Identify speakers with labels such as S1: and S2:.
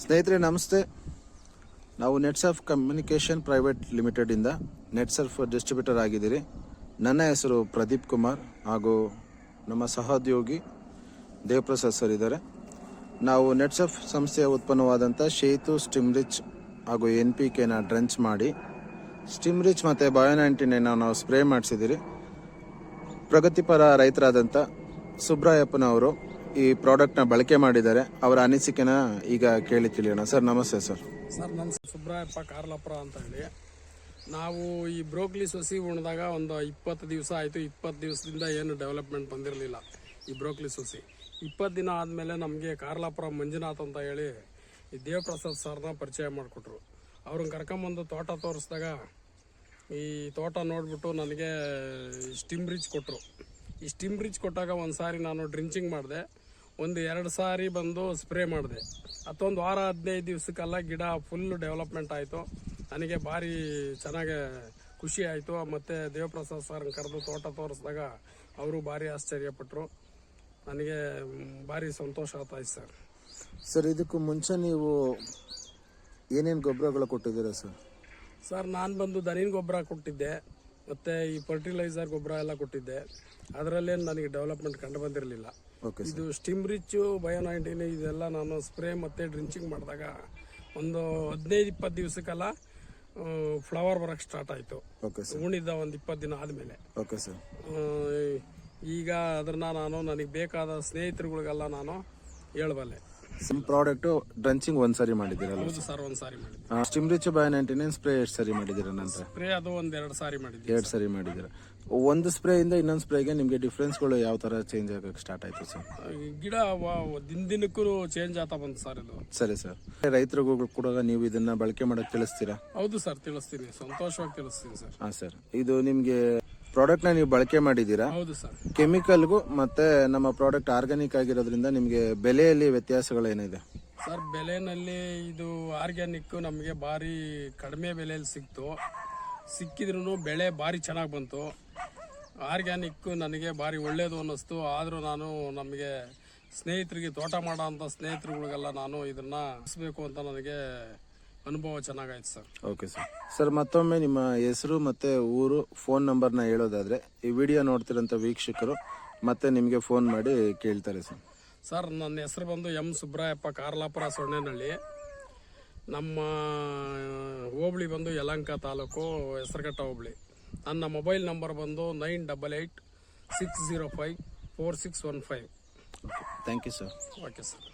S1: ಸ್ನೇಹಿತರೆ, ನಮಸ್ತೆ. ನಾವು ನೆಟ್ಸರ್ಫ್ ಕಮ್ಯುನಿಕೇಷನ್ ಪ್ರೈವೇಟ್ ಲಿಮಿಟೆಡಿಂದ ನೆಟ್ಸರ್ಫ್ ಡಿಸ್ಟ್ರಿಬ್ಯೂಟರ್ ಆಗಿದ್ದೀರಿ. ನನ್ನ ಹೆಸರು ಪ್ರದೀಪ್ ಕುಮಾರ್ ಹಾಗೂ ನಮ್ಮ ಸಹೋದ್ಯೋಗಿ ದೇವಪ್ರಸಾದ್ ಸರ್ ಇದ್ದಾರೆ. ನಾವು ನೆಟ್ಸರ್ಫ್ ಸಂಸ್ಥೆಯ ಉತ್ಪನ್ನವಾದಂಥ ಶೇತು ಸ್ಟಿಮ್ರಿಚ್ ಹಾಗೂ ಎನ್ ಪಿ ಕೆನ ಡ್ರಂಚ್ ಮಾಡಿ, ಸ್ಟಿಮ್ರಿಚ್ ಮತ್ತು ಬಯೋನೈಂಟಿನ ನಾವು ಸ್ಪ್ರೇ ಮಾಡಿಸಿದ್ದೀರಿ. ಪ್ರಗತಿಪರ ರೈತರಾದಂಥ ಸುಬ್ರಾಯಪ್ಪನವರು ಈ ಪ್ರಾಡಕ್ಟ್ನ ಬಳಕೆ ಮಾಡಿದ್ದಾರೆ. ಅವರ ಅನಿಸಿಕೆನ ಈಗ ಕೇಳಿ ತಿಳಿಯೋಣ. ಸರ್, ನಮಸ್ತೆ ಸರ್.
S2: ಸರ್ ನನ್ನ ಸುಬ್ರಾಯಪ್ಪ ಕಾರ್ಲಾಪುರ ಅಂತ ಹೇಳಿ. ನಾವು ಈ ಬ್ರೋಕ್ಲಿ ಸೊಸಿ ಉಣ್ದಾಗ ಒಂದು ಇಪ್ಪತ್ತು ದಿವಸ ಆಯಿತು. ಇಪ್ಪತ್ತು ದಿವಸದಿಂದ ಏನು ಡೆವಲಪ್ಮೆಂಟ್ ಬಂದಿರಲಿಲ್ಲ ಈ ಬ್ರೋಕ್ಲಿ ಸೊಸಿ. ಇಪ್ಪತ್ತು ದಿನ ಆದಮೇಲೆ ನಮಗೆ ಕಾರ್ಲಾಪುರ ಮಂಜುನಾಥ್ ಅಂತ ಹೇಳಿ ಈ ದೇವಪ್ರಸಾದ್ ಸರ್ನ ಪರಿಚಯ ಮಾಡಿಕೊಟ್ರು. ಅವ್ರನ್ನ ಕರ್ಕೊಂಬಂದು ತೋಟ ತೋರಿಸಿದಾಗ ಈ ತೋಟ ನೋಡಿಬಿಟ್ಟು ನನಗೆ ಸ್ಟಿಮ್ ರಿಚ್ ಕೊಟ್ಟರು ಈ ಸ್ಟಿಮ್ ರಿಚ್ ಕೊಟ್ಟಾಗ ಒಂದು ಸಾರಿ ನಾನು ಡ್ರಿಂಚಿಂಗ್ ಮಾಡಿದೆ. ಒಂದು ಎರಡು ಸಾರಿ ಬಂದು ಸ್ಪ್ರೇ ಮಾಡಿದೆ. ಹತ್ತೊಂದು ವಾರ ಹದಿನೈದು ದಿವಸಕ್ಕೆಲ್ಲ ಗಿಡ ಫುಲ್ ಡೆವಲಪ್ಮೆಂಟ್ ಆಯಿತು. ನನಗೆ ಭಾರಿ ಚೆನ್ನಾಗಿ ಖುಷಿ ಆಯಿತು. ಮತ್ತು ದೇವಪ್ರಸಾದ್ ಸರ್ ಕರೆದು ತೋಟ ತೋರಿಸಿದಾಗ ಅವರು ಭಾರಿ ಆಶ್ಚರ್ಯಪಟ್ಟರು ನನಗೆ ಭಾರಿ ಸಂತೋಷ ಆಗ್ತಾಯಿತ್ತು ಸರ್.
S1: ಸರ್ ಇದಕ್ಕೂ ಮುಂಚೆ ನೀವು ಏನೇನು ಗೊಬ್ಬರಗಳು ಕೊಟ್ಟಿದ್ದೀರಾ ಸರ್?
S2: ಸರ್ ನಾನು ಬಂದು ದನಿನ ಗೊಬ್ಬರ ಕೊಟ್ಟಿದ್ದೆ. ಮತ್ತು ಈ ಫರ್ಟಿಲೈಸರ್ ಗೊಬ್ಬರ ಎಲ್ಲ ಕೊಟ್ಟಿದ್ದೆ. ಅದರಲ್ಲೇನು ನನಗೆ ಡೆವಲಪ್ಮೆಂಟ್ ಕಂಡು ಬಂದಿರಲಿಲ್ಲ. ಇದು ಸ್ಟಿಮ್ ರಿಚ್ಚು ಬಯೋ ನೈಂಟೀನ್ ಇದೆಲ್ಲ ನಾನು ಸ್ಪ್ರೇ ಮತ್ತು ಡ್ರಿಂಚಿಂಗ್ ಮಾಡಿದಾಗ ಒಂದು ಹದಿನೈದು ಇಪ್ಪತ್ತು ದಿವಸಕ್ಕೆಲ್ಲ ಫ್ಲವರ್ ಬರೋಕ್ಕೆ ಸ್ಟಾರ್ಟ್ ಆಯ್ತು. ಉಣಿದ ಒಂದು ಇಪ್ಪತ್ತು ದಿನ ಆದಮೇಲೆ.
S1: ಓಕೆ ಸರ್
S2: ಈಗ ಅದನ್ನ ನಾನು ನನಗೆ ಬೇಕಾದ ಸ್ನೇಹಿತರುಗಳಿಗೆಲ್ಲ ನಾನು ಹೇಳಬಲ್ಲೆ.
S1: ನಿಮ್ಮ ಪ್ರಾಡಕ್ಟ್ ಡ್ರಂಚಿಂಗ್ ಒಂದ್ ಸರಿ ಮಾಡಿದಿರಲ್ಲ
S2: ಹೌದು ಸರ್ ಒಂದ್ ಸಾರಿ ಮಾಡಿದ್ವಿ
S1: steam rich by ninety spray ಎಷ್ಟು ಸರಿ ಮಾಡಿದ್ದೀರಾ ನಂತರ
S2: ಸ್ಪ್ರೇ ಅದು ಒಂದ್ ಎರಡು ಸಾರಿ ಮಾಡಿದ್ದೆ
S1: ಎರಡು ಸರಿ ಮಾಡಿದ್ದೀರಾ. ಒಂದು ಸ್ಪ್ರೇಯಿಂದ ಇನ್ನೊಂದು ಸ್ಪ್ರೇಗೆ ನಿಮಗೆ ಡಿಫ್ರೆನ್ಸ್ಗಳು ಯಾವ ಥರ ಚೇಂಜ್ ಆಗಕ್ಕೆ ಸ್ಟಾರ್ಟ್ ಆಯಿತು ಸರ್
S2: ಗಿಡ ವ- ದಿನ ದಿನಕ್ಕೂ ಚೇಂಜ್ ಆಗ್ತಾ ಬಂತು ಸರ್ ಇದು.
S1: ಸರಿ ಸರ್ ರೈತರಿಗೂ ಕೂಡ ನೀವು ಇದನ್ನ ಬಳಕೆ ಮಾಡಕ್ಕೆ ತಿಳಿಸ್ತೀರಾ?
S2: ಹೌದು ಸರ್ ತಿಳಿಸ್ತೀನಿ. ಸಂತೋಷವಾಗಿ ತಿಳಿಸ್ತೀನಿ ಸರ್
S1: ಹಾಂ ಸರ್ ಇದು ನಿಮಗೆ ಪ್ರಾಡಕ್ಟ್ನ ನೀವು ಬಳಕೆ ಮಾಡಿದ್ದೀರಾ?
S2: ಹೌದು ಸರ್.
S1: ಕೆಮಿಕಲ್ಗೂ ಮತ್ತೆ ನಮ್ಮ ಪ್ರಾಡಕ್ಟ್ ಆರ್ಗ್ಯಾನಿಕ್ ಆಗಿರೋದ್ರಿಂದ ನಿಮಗೆ ಬೆಲೆಯಲ್ಲಿ ವ್ಯತ್ಯಾಸಗಳೇನಿದೆ?
S2: ಸರ್ ಬೆಲೆನಲ್ಲಿ ಇದು ಆರ್ಗ್ಯಾನಿಕ್ ನಮಗೆ ಭಾರಿ ಕಡಿಮೆ ಬೆಲೆಯಲ್ಲಿ ಸಿಕ್ತು. ಸಿಕ್ಕಿದ್ರೂ ಬೆಳೆ ಭಾರಿ ಚೆನ್ನಾಗಿ ಬಂತು. ಆರ್ಗ್ಯಾನಿಕ್ ನನಗೆ ಭಾರಿ ಒಳ್ಳೆಯದು ಅನ್ನಿಸ್ತು. ಆದರೂ ನಾನು ನಮಗೆ ಸ್ನೇಹಿತರಿಗೆ ತೋಟ ಮಾಡೋ ಅಂಥ ಸ್ನೇಹಿತರುಗಳಿಗೆಲ್ಲ ನಾನು ಇದನ್ನು ಹಾಕಿಸ್ಬೇಕು ಅಂತ ನನಗೆ ಅನುಭವ ಚೆನ್ನಾಗಾಯ್ತು ಸರ್.
S1: ಓಕೆ ಸರ್ ಸರ್ ಮತ್ತೊಮ್ಮೆ ನಿಮ್ಮ ಹೆಸರು ಮತ್ತೆ ಊರು ಫೋನ್ ನಂಬರ್ನ ಹೇಳೋದಾದ್ರೆ ಈ ವಿಡಿಯೋ ನೋಡ್ತಿರೋಂಥ ವೀಕ್ಷಕರು ಮತ್ತೆ ನಿಮಗೆ ಫೋನ್ ಮಾಡಿ ಕೇಳ್ತಾರೆ ಸರ್
S2: ಸರ್ ನನ್ನ ಹೆಸರು ಬಂದು ಎಂ ಸುಬ್ರಾಯಪ್ಪ ಕಾರ್ಲಾಪುರ ಸೊಣ್ಣೆನಹಳ್ಳಿ ನಮ್ಮ ಹೋಬಳಿ ಬಂದು ಯಲಂಕ ತಾಲೂಕು ಹೆಸರುಘಟ್ಟ ಹೋಬಳಿ. ನನ್ನ ಮೊಬೈಲ್ ನಂಬರ್ ಬಂದು nine double eight six zero five four six one five
S1: thank you sir
S2: okay sir